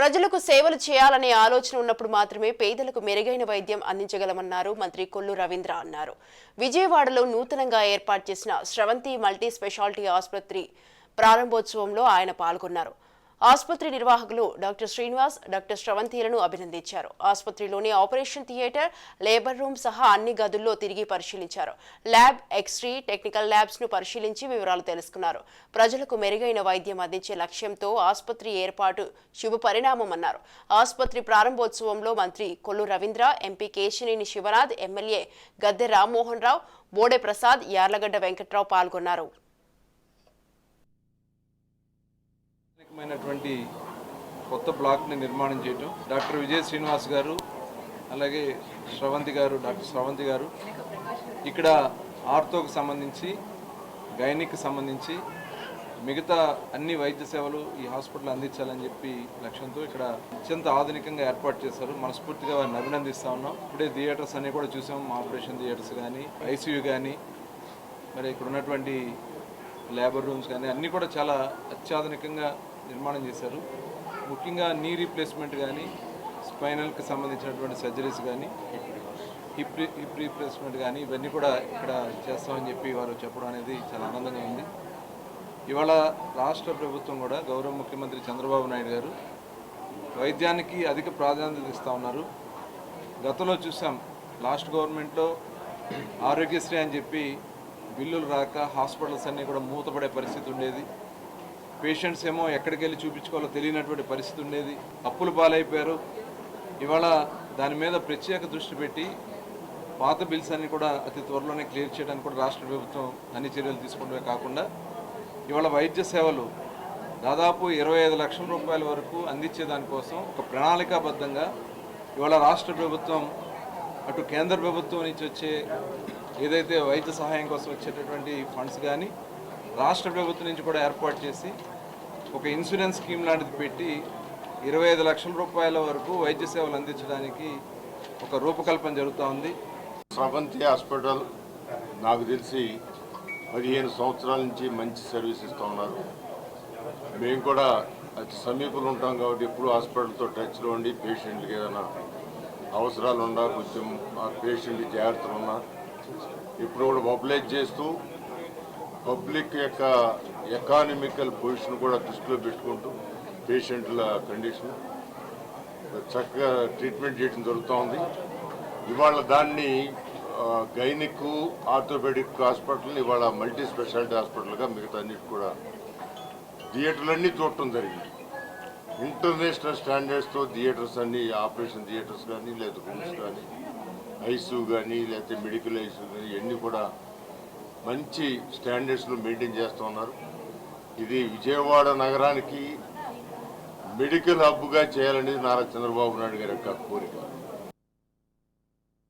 ప్రజలకు సేవలు చేయాలనే ఆలోచన ఉన్నప్పుడు మాత్రమే పేదలకు మెరుగైన వైద్యం అందించగలమన్నారు మంత్రి కొల్లు రవీంద్ర అన్నారు. విజయవాడలో నూతనంగా ఏర్పాటు చేసిన స్రవంతి మల్టీ స్పెషాలిటీ ఆసుపత్రి ప్రారంభోత్సవంలో ఆయన పాల్గొన్నారు. ఆసుపత్రి నిర్వాహకులు డాక్టర్ శ్రీనివాస్ డాక్టర్ శ్రవంతిలను అభినందించారు. ఆసుపత్రిలోని ఆపరేషన్ థియేటర్ లేబర్ రూమ్ సహా అన్ని గదుల్లో తిరిగి పరిశీలించారు. ల్యాబ్ ఎక్స్రీ టెక్నికల్ ల్యాబ్స్ను పరిశీలించి వివరాలు తెలుసుకున్నారు. ప్రజలకు మెరుగైన వైద్యం అందించే లక్ష్యంతో ఆసుపత్రి ఏర్పాటు శుభ పరిణామమన్నారు ఆసుపత్రి ప్రారంభోత్సవంలో మంత్రి కొల్లు రవీంద్ర ఎంపీ కేశినేని శివనాథ్ ఎమ్మెల్యే గద్దె రామ్మోహన్ రావు బోడే ప్రసాద్ యార్లగడ్డ వెంకట్రావు పాల్గొన్నారు. ప్రత్యేకమైనటువంటి కొత్త బ్లాక్ని నిర్మాణం చేయటం. డాక్టర్ విజయ్ శ్రీనివాస్ గారు అలాగే శ్రవంతి గారు డాక్టర్ శ్రవంతి గారు. ఇక్కడ ఆర్థోకు సంబంధించి గైనిక్ సంబంధించి మిగతా అన్ని వైద్య సేవలు ఈ హాస్పిటల్ అందించాలని చెప్పి లక్ష్యంతో ఇక్కడ అత్యంత ఆధునికంగా ఏర్పాటు చేశారు. మనస్ఫూర్తిగా వారిని అభినందిస్తా ఉన్నాం. ఇప్పుడే థియేటర్స్ అన్నీ కూడా చూసాం. ఆపరేషన్ థియేటర్స్ కానీ ఐసీయూ కానీ మరి ఇక్కడ ఉన్నటువంటి లేబర్ రూమ్స్ కానీ అన్నీ కూడా చాలా అత్యాధునికంగా నిర్మాణం చేశారు. ముఖ్యంగా నీ రీప్లేస్మెంట్ కానీ స్పైనల్కి సంబంధించినటువంటి సర్జరీస్ కానీ హిప్ హిప్ రీప్లేస్మెంట్ కానీ ఇవన్నీ కూడా ఇక్కడ చేస్తామని చెప్పి వారు చెప్పడం అనేది చాలా ఆనందంగా ఉంది. ఇవాళ రాష్ట్ర ప్రభుత్వం కూడా గౌరవ ముఖ్యమంత్రి చంద్రబాబు నాయుడు గారు వైద్యానికి అధిక ప్రాధాన్యత ఇస్తూ ఉన్నారు. గతంలో చూసాం లాస్ట్ గవర్నమెంట్లో ఆరోగ్యశ్రీ అని చెప్పి బిల్లులు రాక హాస్పిటల్స్ అన్నీ కూడా మూతపడే పరిస్థితి ఉండేది. పేషెంట్స్ ఏమో ఎక్కడికి వెళ్ళి చూపించుకోవాలో తెలియనటువంటి పరిస్థితి ఉండేది. అప్పులు పాలైపోయారు. ఇవాళ దాని మీద ప్రత్యేక దృష్టి పెట్టి పాత బిల్స్ అన్ని కూడా అతి త్వరలోనే క్లియర్ చేయడానికి కూడా రాష్ట్ర ప్రభుత్వం అన్ని చర్యలు తీసుకుంటే కాకుండా ఇవాళ వైద్య సేవలు దాదాపు ఇరవై ఐదు లక్షల రూపాయల వరకు అందించే దానికోసం ఒక ప్రణాళికాబద్ధంగా ఇవాళ రాష్ట్ర ప్రభుత్వం అటు కేంద్ర ప్రభుత్వం నుంచి వచ్చే ఏదైతే వైద్య సహాయం కోసం వచ్చేటటువంటి ఫండ్స్ కానీ రాష్ట్ర ప్రభుత్వం నుంచి కూడా ఏర్పాటు చేసి ఒక ఇన్సూరెన్స్ స్కీమ్ లాంటిది పెట్టి ఇరవై ఐదు లక్షల రూపాయల వరకు వైద్య సేవలు అందించడానికి ఒక రూపకల్పన జరుగుతూ ఉంది. స్రవంతి హాస్పిటల్ నాకు తెలిసి పదిహేను సంవత్సరాల నుంచి మంచి సర్వీస్ ఇస్తూ ఉన్నారు. మేము కూడా అతి సమీపంలో ఉంటాం కాబట్టి ఎప్పుడు హాస్పిటల్తో టచ్లో ఉండి పేషెంట్కి ఏదైనా అవసరాలు ఉన్నా కొంచెం ఆ పేషెంట్ జాగ్రత్తలు ఉన్నా ఇప్పుడు కూడా మొబిలైజ్ చేస్తూ పబ్లిక్ యొక్క ఎకానమికల్ పొజిషన్ కూడా దృష్టిలో పెట్టుకుంటూ పేషెంట్ల కండిషన్. చక్కగా ట్రీట్మెంట్ చేయడం జరుగుతూ ఉంది. ఇవాళ దాన్ని గైనిక్ ఆర్థోపెడిక్ హాస్పిటల్ ఇవాళ మల్టీ స్పెషాలిటీ హాస్పిటల్గా మిగతా అన్నిటి కూడా థియేటర్లన్నీ చూడటం జరిగింది. ఇంటర్నేషనల్ స్టాండర్డ్స్తో థియేటర్స్ అన్ని ఆపరేషన్ థియేటర్స్ కానీ లేదా రూమ్స్ కానీ ఐసు కానీ లేకపోతే మెడికల్ ఐసు కానీ ఇవన్నీ కూడా మంచి స్టాండర్డ్స్లో మెయింటైన్ చేస్తూ ఉన్నారు. ఇది విజయవాడ నగరానికి మెడికల్ హబ్గా చేయాలనేది నారా చంద్రబాబు నాయుడు గారి యొక్క కోరిక.